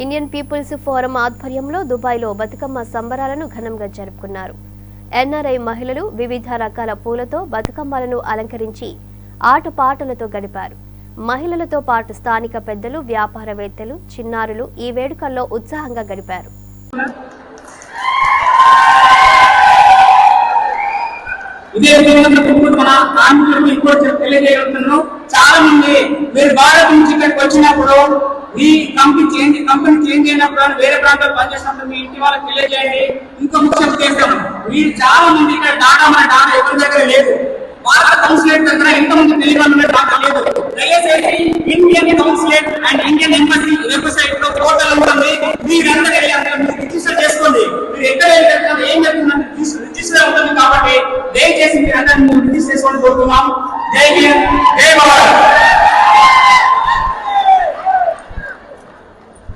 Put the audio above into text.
Indian peoples forum ఆధ్వర్యంలో దుబాయ్లో బతుకమ్మ సంబరాలను ఘనంగా జరుపుకున్నారు. ఎన్ఆర్ఐ మహిళలు వివిధ రకాల పూలతో బతుకమ్మలను అలంకరించి ఆటపాటలతో గడిపారు. మహిళలతో పాటు స్థానిక పెద్దలు వ్యాపారవేత్తలు చిన్నారులు ఈ వేడుకల్లో ఉత్సాహంగా గడిపారు. ఇదే విధంగా మన కార్మికులకు ఇంకోటి తెలియజేయగలుగుతున్నాను. చాలా మంది మీరు నుంచి వచ్చినప్పుడు మీ కంపెనీ చేంజ్ కంపెనీ చేంజ్ అయినప్పుడు వేరే ప్రాంతాలు పనిచేసినప్పుడు మీ ఇంటి వాళ్ళకి తెలియజేయండి. ఇంకో ముఖ్యం చేస్తాం మీరు చాలా మంది ఇక్కడ డాటా మన డాటా ఎవరి దగ్గర లేదు. భారత కౌన్సిలేట్ దగ్గర ఎంతమంది తెలియని డాటా లేదు. దయచేసి Indian consulate and Indian embassy వెబ్సైట్లో పోర్టల్ ఉంటుంది మీరందరూ వెళ్ళి అందులో మీరు రిజిస్టర్ చేసుకోండి. మీరు ఎక్కడ ఏం చెప్తుందంటే రిజిస్టర్ అవుతుంది కాబట్టి దయచేసి మీరు అందరూ రిజిస్టర్ చేసుకోండి కోరుతున్నాం జై హింద్.